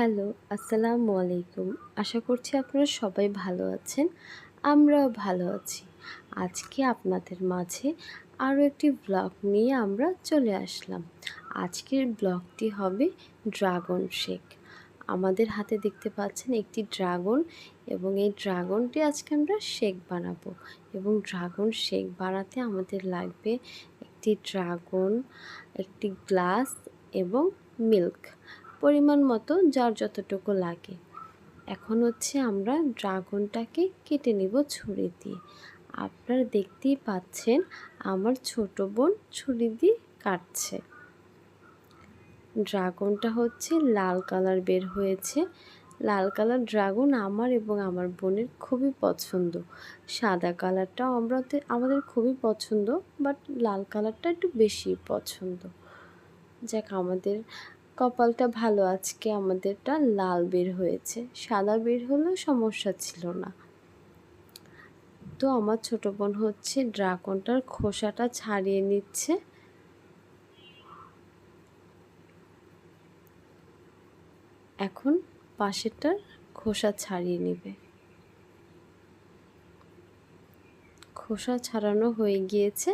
Hello, আসসালামু আলাইকুম। আশা করছি আপনারা সবাই ভালো আছেন, আমরাও ভালো আছি। আজকে আপনাদের মাঝে আরও একটি ব্লগ নিয়ে আমরা চলে আসলাম। আজকের ব্লগটি হবে ড্রাগন শেক। আমাদের হাতে দেখতে পাচ্ছেন একটি ড্রাগন এবং এই ড্রাগনটি আজকে আমরা শেক বানাবো এবং ড্রাগন শেক বানাতে আমাদের লাগবে একটি ড্রাগন, একটি গ্লাস এবং মিল্ক। পরিমাণ মতো যার যতটুকু লাগে। এখন হচ্ছে আমরা ড্রাগনটাকে কেটে নিব ছুরি দিয়ে। আপনারা দেখতেই পাচ্ছেন আমার ছোট বোন ছুরি দিয়ে কাটছে। ড্রাগনটা হচ্ছে লাল কালার বের হয়েছে। লাল কালার ড্রাগন আমার এবং আমার বোনের খুবই পছন্দ। সাদা কালারটাও আমরা আমাদের খুবই পছন্দ, বাট লাল কালারটা একটু বেশি পছন্দ। যাক, আমাদের কপালটা ভালো আজকে আমাদেরটা লাল বের হয়েছে। সাদা বের হলেও সমস্যা ছিল না। তো আমার ছোট বোন হচ্ছে ড্রাগনটার খোসাটা ছাড়িয়ে নিচ্ছে। এখন পাশেরটার খোসা ছাড়িয়ে নেবে। খোসা ছাড়ানো হয়ে গিয়েছে।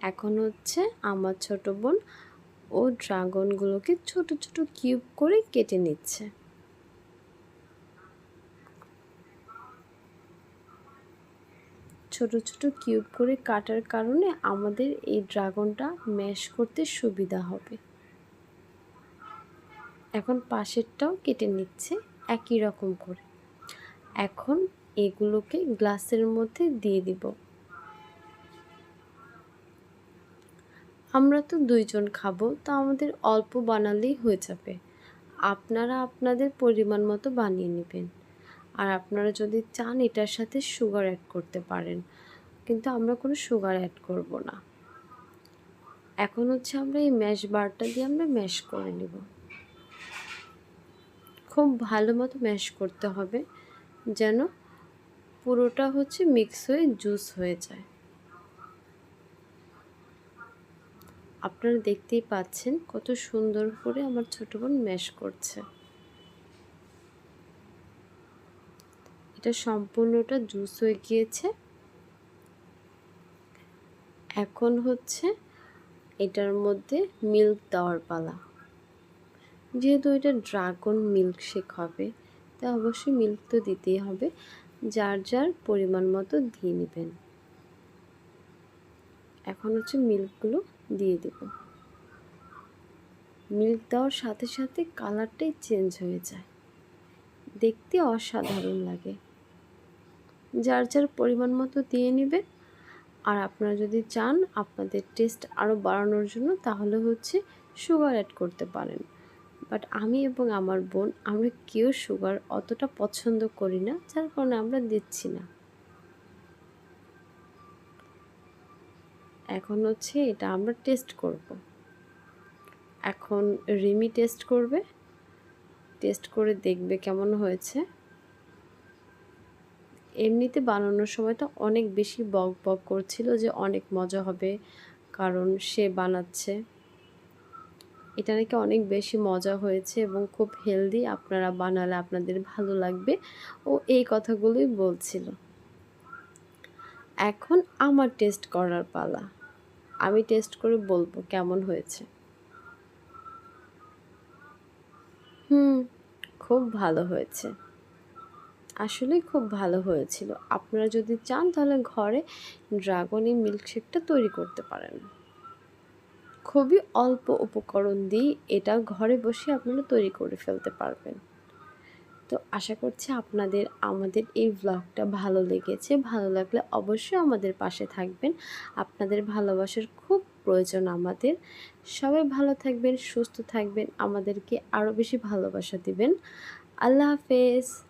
এখন হচ্ছে আমার ছোট বোন ও ড্রাগনগুলোকে ছোট ছোট কিউব করে কেটে নিচ্ছে। ছোট ছোট কিউব করে কাটার কারণে আমাদের এই ড্রাগনটা ম্যাশ করতে সুবিধা হবে। এখন পাশেরটাও কেটে নিচ্ছে একই রকম করে। এখন এগুলোকে গ্লাসের মধ্যে দিয়ে দিব। আমরা তো দুইজন খাব, তো আমাদের অল্প বানালেই হয়ে যাবে। আপনারা আপনাদের পরিমাণ মতো বানিয়ে নেবেন। আর আপনারা যদি চান এটার সাথে সুগার অ্যাড করতে পারেন, কিন্তু আমরা কোনো সুগার অ্যাড করব না। এখন হচ্ছে আমরা এই ম্যাশ বারটা দিয়ে আমরা ম্যাশ করে নেব। খুব ভালো মতো ম্যাশ করতে হবে, যেন পুরোটা হচ্ছে মিক্স হয়ে জুস হয়ে যায়। আপনারা দেখতেই পাচ্ছেন কত সুন্দর করে আমার ছোট বোন ম্যাশ করছে। এটা সম্পূর্ণটা জুস হয়ে গিয়েছে। এখন হচ্ছে এটার মধ্যে মিল্ক দেওয়ার পালা। যেহেতু এটা ড্রাগন মিল্ক শেক হবে, তা অবশ্যই মিল্ক তো দিতেই হবে, যার যার পরিমাণ মতো দিয়ে নেবেন। এখন হচ্ছে মিল্কগুলো দিয়ে দেব। মিল্ক দেওয়ার সাথে সাথে কালারটাই চেঞ্জ হয়ে যায়। দেখতে অসাধারণ লাগে। যার যার পরিমাণ মতো দিয়ে নেবেন। আর আপনারা যদি চান আপনাদের টেস্ট আরও বাড়ানোর জন্য, তাহলে হচ্ছে সুগার অ্যাড করতে পারেন। বাট আমি এবং আমার বোন, আমরা কেউ সুগার অতটা পছন্দ করি না, যার কারণে আমরা দিচ্ছি না। এখন হচ্ছে এটা আমরা টেস্ট করব। এখন রিমি টেস্ট করবে। টেস্ট করে দেখবে কেমন হয়েছে। এমনিতে বানানোর সময় তো অনেক বেশি বক বক করছিল যে অনেক মজা হবে, কারণ সে বানাচ্ছে। এটা নাকি অনেক বেশি মজা হয়েছে এবং খুব হেলদি আপনারা বানালে আপনাদের ভালো লাগবে ও এই কথাগুলোই বলছিল। এখন আমার টেস্ট করার পালা। আমি টেস্ট করে বলব কেমন হয়েছে। হুম, খুব ভালো হয়েছে। আসলেই খুব ভালো হয়েছিল। আপনারা যদি চান তাহলে ঘরে ড্রাগনি মিল্কশেকটা তৈরি করতে পারেন। খুবই অল্প উপকরণ দিয়ে এটা ঘরে বসে আপনারা তৈরি করে ফেলতে পারবেন। তো আশা করছি আপনাদের, আমাদের এই ব্লগটা ভালো লেগেছে। ভালো লাগলে অবশ্যই আমাদের পাশে থাকবেন। আপনাদের ভালোবাসার খুব প্রয়োজন আমাদের। সবাই ভালো থাকবেন, সুস্থ থাকবেন, আমাদেরকে আরও বেশি ভালোবাসা দিবেন। আল্লাহ হাফেজ।